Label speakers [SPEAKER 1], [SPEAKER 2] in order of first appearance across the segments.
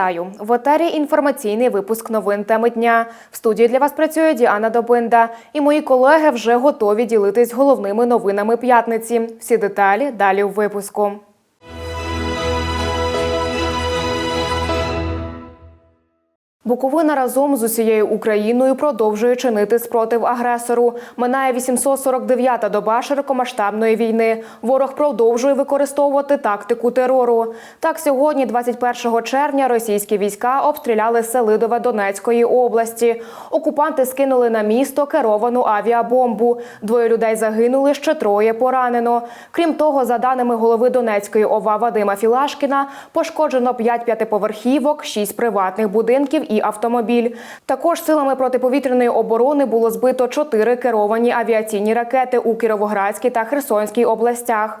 [SPEAKER 1] Вітаю в етері інформаційний випуск новин теми дня. В студії для вас працює Діана Добинда, і мої колеги вже готові ділитись головними новинами п'ятниці. Всі деталі далі у випуску. Буковина разом з усією Україною продовжує чинити спротив агресору. Минає 849-та доба широкомасштабної війни. Ворог продовжує використовувати тактику терору. Так, сьогодні, 21 червня, російські війська обстріляли Селидове Донецької області. Окупанти скинули на місто керовану авіабомбу. Двоє людей загинули, ще троє поранено. Крім того, за даними голови Донецької ОВА Вадима Філашкіна, пошкоджено 5 п'ятиповерхівок, 6 приватних будинків і автомобіль. Також силами протиповітряної оборони було збито чотири керовані авіаційні ракети у Кіровоградській та Херсонській областях.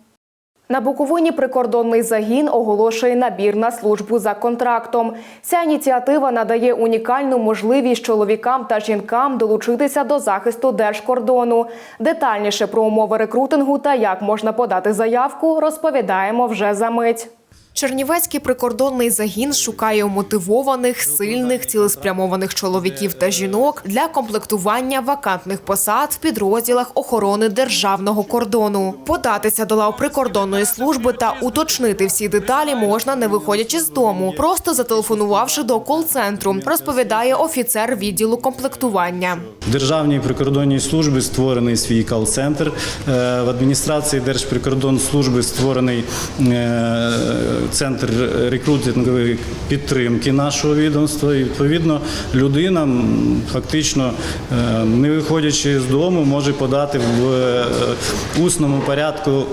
[SPEAKER 1] На Буковині прикордонний загін оголошує набір на службу за контрактом. Ця ініціатива надає унікальну можливість чоловікам та жінкам долучитися до захисту держкордону. Детальніше про умови рекрутингу та як можна подати заявку розповідаємо вже за мить. Чернівецький прикордонний загін шукає мотивованих, сильних, цілеспрямованих чоловіків та жінок для комплектування вакантних посад в підрозділах охорони державного кордону. Податися до лав прикордонної служби та уточнити всі деталі можна не виходячи з дому, просто зателефонувавши до кол-центру, розповідає офіцер відділу комплектування.
[SPEAKER 2] В Державній прикордонній службі створений свій кал-центр. Е, В адміністрації Держприкордонслужби створений е, центр рекрутингової підтримки нашого відомства. І відповідно людина фактично, е, не виходячи з дому, може подати в е, усному порядку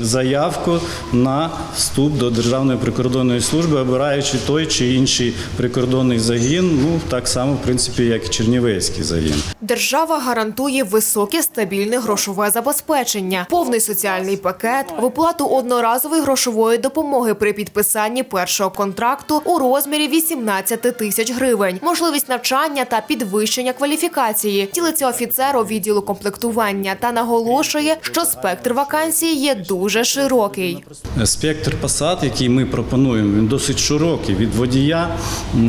[SPEAKER 2] заявку на вступ до Державної прикордонної служби, обираючи той чи інший прикордонний загін. Ну так само, в принципі, як і Чернівецький загін.
[SPEAKER 1] Держава гарантує високе стабільне грошове забезпечення, повний соціальний пакет, виплату одноразової грошової допомоги при підписанні першого контракту у розмірі 18 тисяч гривень, можливість навчання та підвищення кваліфікації. Ділиться офіцер у відділу комплектування та наголошує, що спектр вакансій є дуже широкий.
[SPEAKER 2] Спектр посад, який ми пропонуємо, він досить широкий. Від водія,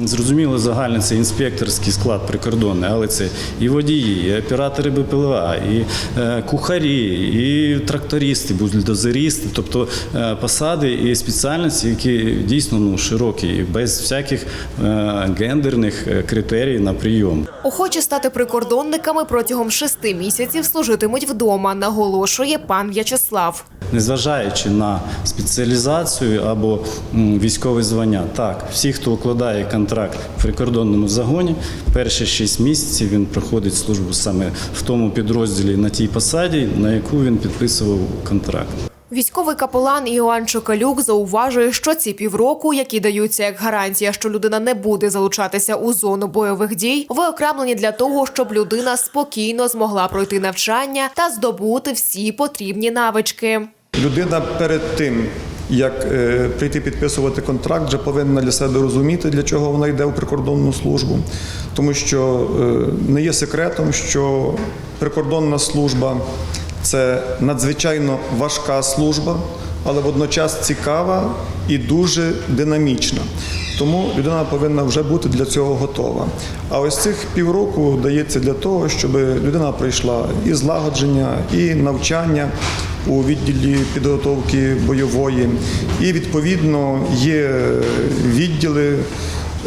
[SPEAKER 2] зрозуміло, загальний це інспекторський склад прикордонний, але це і водії, і оператори БПЛА, і е, кухарі, і трактористи, бульдозеристи, тобто е, посади і спеціальності, які дійсно ну, широкі, без всяких е, гендерних е, критерій на прийом.
[SPEAKER 1] Охочі стати прикордонниками протягом шести місяців служитимуть вдома, наголошує пан В'ячеслав.
[SPEAKER 2] Незважаючи на спеціалізацію або військове звання, так, всі, хто укладає контракт в прикордонному загоні, перші 6 місяців він проходить службу саме в тому підрозділі на тій посаді, на яку він підписував контракт.
[SPEAKER 1] Військовий капелан Іоанн Чокалюк зауважує, що ці півроку, які даються як гарантія, що людина не буде залучатися у зону бойових дій, виокремлені для того, щоб людина спокійно змогла пройти навчання та здобути всі потрібні навички.
[SPEAKER 3] Людина перед тим, як е, прийти підписувати контракт, вже повинна для себе розуміти, для чого вона йде у прикордонну службу. Тому що е, не є секретом, що прикордонна служба це надзвичайно важка служба, але водночас цікава і дуже динамічна. Тому людина повинна вже бути для цього готова. А ось цих півроку дається для того, щоб людина пройшла і злагодження, і навчання у відділі підготовки бойової, і відповідно є відділи.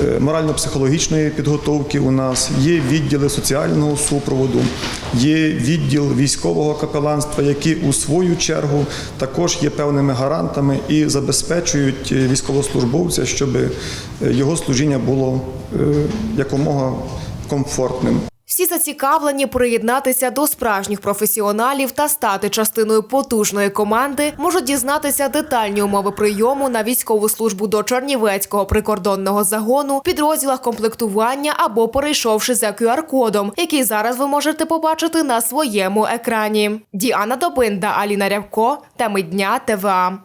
[SPEAKER 3] Е, Морально-психологічної підготовки у нас є відділи соціального супроводу, є відділ військового капеланства, які у свою чергу також є певними гарантами і забезпечують е, військовослужбовця, щоб е, його служіння було якомога комфортним.
[SPEAKER 1] Всі зацікавлені приєднатися до справжніх професіоналів та стати частиною потужної команди можуть дізнатися детальні умови прийому на військову службу до Чернівецького прикордонного загону, підрозділах комплектування або перейшовши за QR-кодом, який зараз ви можете побачити на своєму екрані. Діана Добинда, Аліна Рябко, теми дня ТВА.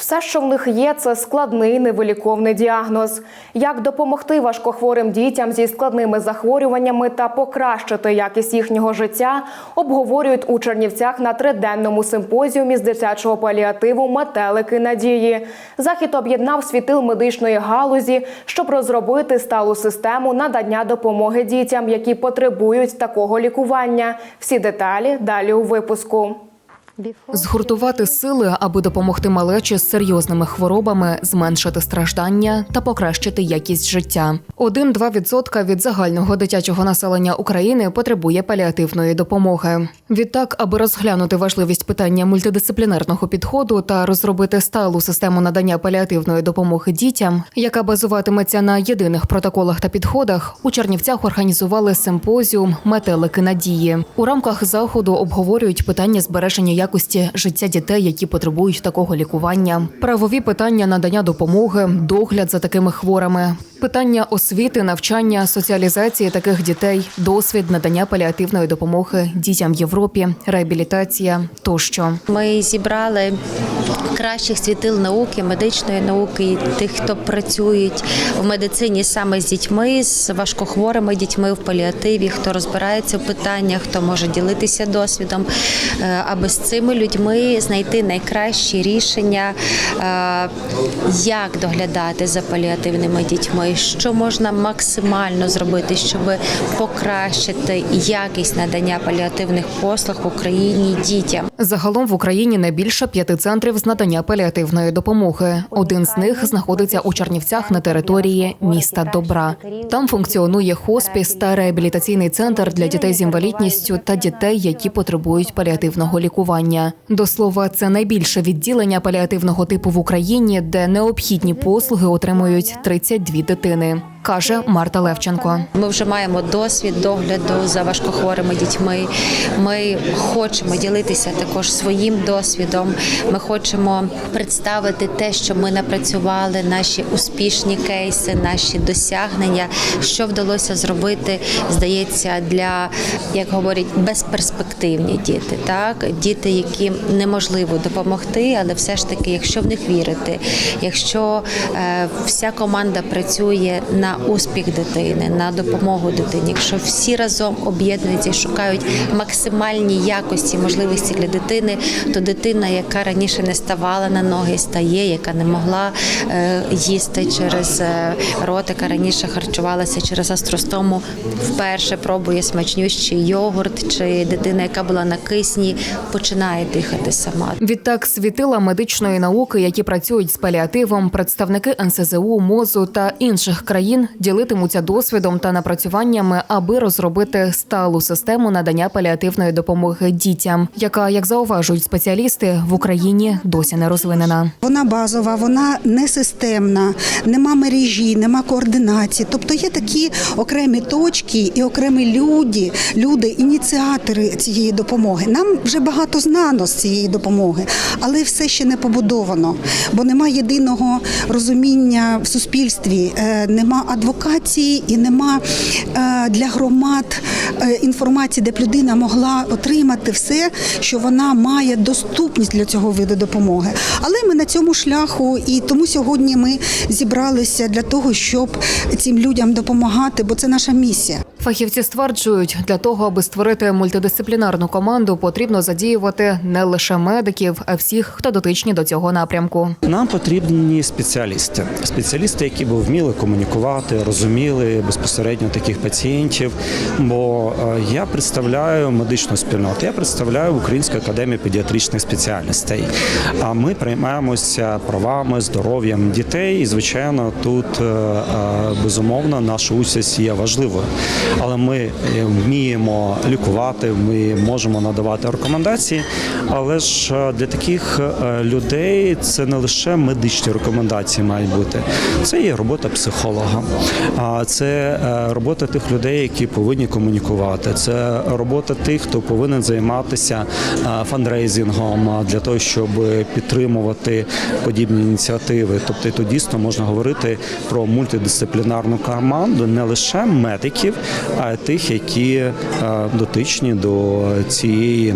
[SPEAKER 1] Все, що в них є, це складний невиліковний діагноз. Як допомогти важкохворим дітям зі складними захворюваннями та покращити якість їхнього життя, обговорюють у Чернівцях на триденному симпозіумі з дитячого паліативу Метелики надії. Захід об'єднав світил медичної галузі, щоб розробити сталу систему надання допомоги дітям, які потребують такого лікування. Всі деталі далі у випуску.
[SPEAKER 4] Згуртувати сили, аби допомогти малечі з серйозними хворобами, зменшити страждання та покращити якість життя. 1-2% від загального дитячого населення України потребує паліативної допомоги. Відтак, аби розглянути важливість питання мультидисциплінарного підходу та розробити сталу систему надання паліативної допомоги дітям, яка базуватиметься на єдиних протоколах та підходах, у Чернівцях організували симпозіум Метелики надії. У рамках заходу обговорюють питання збереження якості життя дітей, які потребують такого лікування, правові питання надання допомоги, догляд за такими хворими, питання освіти, навчання, соціалізації таких дітей, досвід надання паліативної допомоги дітям в Європі, реабілітація тощо.
[SPEAKER 5] Ми зібрали кращих світил науки, медичної науки, тих, хто працюють в медицині саме з дітьми, з важкохворими дітьми в паліативі, хто розбирається в питаннях, хто може ділитися досвідом, е, аби з цими людьми знайти найкращі рішення, е, як доглядати за паліативними дітьми, що можна максимально зробити, щоб покращити якість надання паліативних послуг в Україні дітям.
[SPEAKER 4] Загалом в Україні найбільше п'яти центрів з надання паліативної допомоги. Один з них знаходиться у Чернівцях на території міста Добра. Там функціонує хоспіс та реабілітаційний центр для дітей з інвалідністю та дітей, які потребують паліативного лікування. До слова, це найбільше відділення паліативного типу в Україні, де необхідні послуги отримують 32 дитини, каже Марта Левченко.
[SPEAKER 5] Ми вже маємо досвід догляду за важкохворими дітьми. Ми хочемо ділитися також своїм досвідом. Ми хочемо представити те, що ми напрацювали, наші успішні кейси, наші досягнення, що вдалося зробити, здається, для як говорять, безперспективні діти. Так, діти, яким неможливо допомогти, але все ж таки, якщо в них вірити, якщо е, вся команда працює на успіх дитини, на допомогу дитині, якщо всі разом об'єднуються і шукають максимальні якості, можливості для дитини, то дитина, яка раніше не ставала на ноги, стає, яка не могла е, їсти через е, рот, яка раніше харчувалася через астростому, вперше пробує смачнющий йогурт, чи дитина, яка була на кисні, починає дихати сама.
[SPEAKER 4] Відтак, світила медичної науки, які працюють з паліативом, представники НСЗУ, МОЗу та інших країн ділитимуться досвідом та напрацюваннями, аби розробити сталу систему надання паліативної допомоги дітям, яка, як зауважують спеціалісти, в Україні досі не розвинена.
[SPEAKER 6] Вона базова, вона не системна, нема мережі, нема координації. Тобто є такі окремі точки і окремі люди, люди, ініціатори цієї допомоги. Нам вже багато знано з цієї допомоги, але все ще не побудовано, бо нема єдиного розуміння в суспільстві, е, нема адвокації і нема е, для громад е, інформації, де б людина могла отримати все, що вона має доступність для цього виду допомоги. Але ми на цьому шляху, і тому сьогодні ми зібралися для того, щоб цим людям допомагати, бо це наша місія.
[SPEAKER 4] Фахівці стверджують, для того, аби створити мультидисциплінарну команду, потрібно задіювати не лише медиків, а всіх, хто дотичні до цього напрямку.
[SPEAKER 7] Нам потрібні спеціалісти, спеціалісти, які б вміли комунікувати, розуміли безпосередньо таких пацієнтів. Бо е, я представляю медичну спільноту, я представляю Українську академію педіатричних спеціальностей. А ми приймаємося правами, здоров'ям дітей. І звичайно, тут е, е, безумовно наша участь є важливою. Але ми е, вміємо лікувати, ми можемо надавати рекомендації. Але ж е, для таких е, людей це не лише медичні рекомендації мають бути, це є робота психолога, це робота тих людей, які повинні комунікувати. Це робота тих, хто повинен займатися фандрейзингом для того, щоб підтримувати подібні ініціативи. Тобто тут дійсно можна говорити про мультидисциплінарну команду не лише медиків, а тих, які е, дотичні до цієї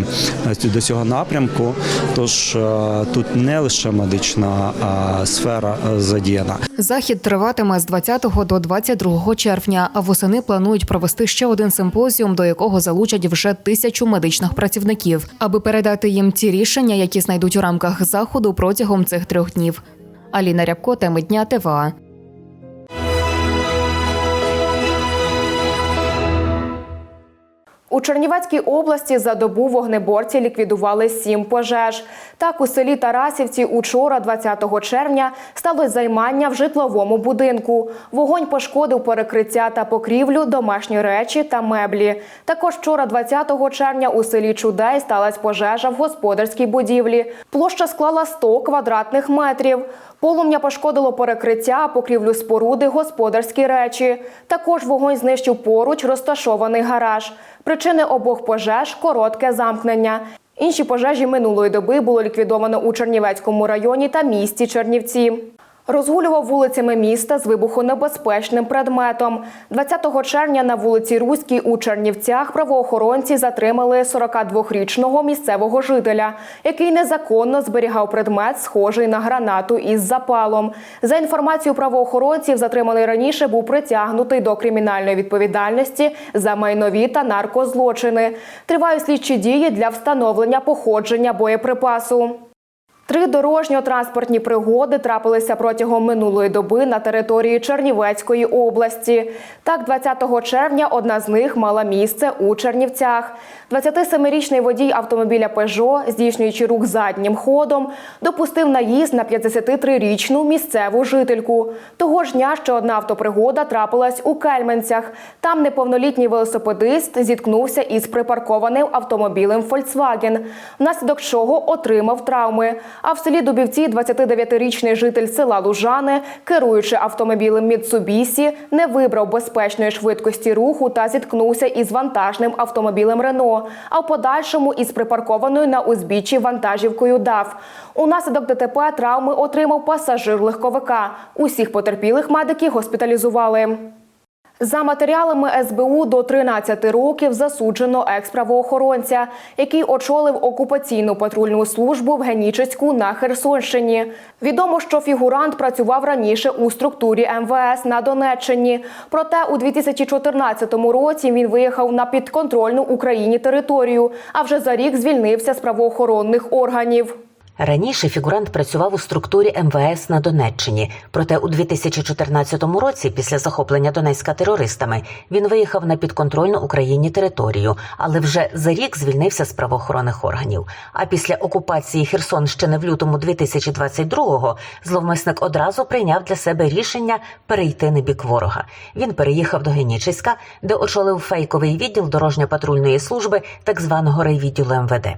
[SPEAKER 7] до цього напрямку. Тож е, тут не лише медична сфера е, задіяна.
[SPEAKER 4] Захід триватиме з 20 до 22 червня. А восени планують провести ще один симпозіум, до якого залучать вже тисячу медичних працівників, аби передати їм ті рішення, які знайдуть у рамках заходу протягом цих трьох днів. Аліна Рябко, теми дня ТВА.
[SPEAKER 1] У Чернівецькій області за добу вогнеборці ліквідували сім пожеж. Так, у селі Тарасівці учора, 20 червня, сталося займання в житловому будинку. Вогонь пошкодив перекриття та покрівлю, домашні речі та меблі. Також вчора, 20 червня, у селі Чудей сталася пожежа в господарській будівлі. Площа склала 100 квадратних метрів. Полум'я пошкодило перекриття, покрівлю споруди, господарські речі. Також вогонь знищив поруч розташований гараж. Причини обох пожеж коротке замкнення. Інші пожежі минулої доби було ліквідовано у Чернівецькому районі та місті Чернівці. Розгулював вулицями міста з вибухонебезпечним предметом. 20 червня на вулиці Руській у Чернівцях правоохоронці затримали 42-річного місцевого жителя, який незаконно зберігав предмет, схожий на гранату із запалом. За інформацією правоохоронців, затриманий раніше був притягнутий до кримінальної відповідальності за майнові та наркозлочини. Тривають слідчі дії для встановлення походження боєприпасу. Три дорожньо-транспортні пригоди трапилися протягом минулої доби на території Чернівецької області. Так, 20 червня одна з них мала місце у Чернівцях. 27-річний водій автомобіля Пежо, здійснюючи рух заднім ходом, допустив наїзд на 53-річну місцеву жительку. Того ж дня ще одна автопригода трапилась у Кельменцях. Там неповнолітній велосипедист зіткнувся із припаркованим автомобілем Volkswagen, внаслідок чого отримав травми. А в селі Дубівці 29-річний житель села Лужани, керуючи автомобілем Mitsubishi, не вибрав безпечної швидкості руху та зіткнувся із вантажним автомобілем Рено, а в подальшому із припаркованою на узбіччі вантажівкою ДАФ. Унаслідок ДТП травми отримав пасажир легковика. Усіх потерпілих медики госпіталізували. За матеріалами СБУ до 13 років засуджено екс-правоохоронця, який очолив окупаційну патрульну службу в Генічеську на Херсонщині. Відомо, що фігурант працював раніше у структурі МВС на Донеччині. Проте у 2014 році він виїхав на підконтрольну Україні територію, а вже за рік звільнився з правоохоронних органів.
[SPEAKER 8] Раніше фігурант працював у структурі МВС на Донеччині. Проте у 2014 році, після захоплення Донецька терористами, він виїхав на підконтрольну Україні територію, але вже за рік звільнився з правоохоронних органів. А після окупації Херсонщини в лютому 2022-го зловмисник одразу прийняв для себе рішення перейти на бік ворога. Він переїхав до Генічеська, де очолив фейковий відділ дорожньо-патрульної служби так званого райвідділу МВД.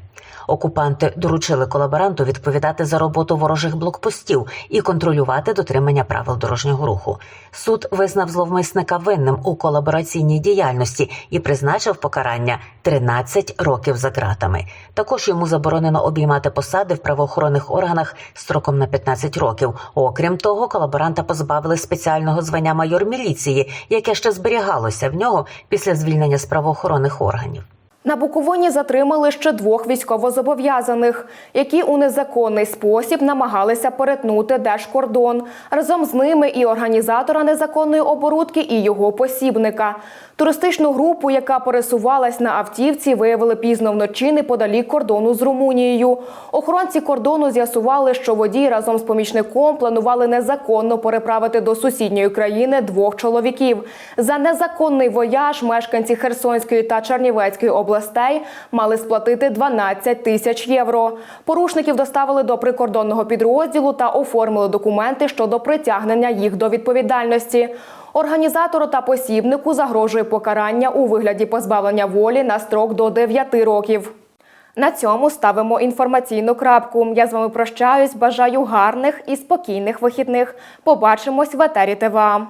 [SPEAKER 8] Окупанти доручили колаборанту відповідати за роботу ворожих блокпостів і контролювати дотримання правил дорожнього руху. Суд визнав зловмисника винним у колабораційній діяльності і призначив покарання 13 років за ґратами. Також йому заборонено обіймати посади в правоохоронних органах строком на 15 років. Окрім того, колаборанта позбавили спеціального звання майор міліції, яке ще зберігалося в нього після звільнення з правоохоронних органів.
[SPEAKER 1] На Буковині затримали ще двох військовозобов'язаних, які у незаконний спосіб намагалися перетнути держкордон. Разом з ними і організатора незаконної оборудки, і його посібника. Туристичну групу, яка пересувалась на автівці, виявили пізно вночі неподалік кордону з Румунією. Охоронці кордону з'ясували, що водій разом з помічником планували незаконно переправити до сусідньої країни двох чоловіків. За незаконний вояж мешканці Херсонської та Чернівецької області областей мали сплатити 12 тисяч євро. Порушників доставили до прикордонного підрозділу та оформили документи щодо притягнення їх до відповідальності. Організатору та посібнику загрожує покарання у вигляді позбавлення волі на строк до 9 років. На цьому ставимо інформаційну крапку. Я з вами прощаюсь. Бажаю гарних і спокійних вихідних. Побачимось в етері ТВА.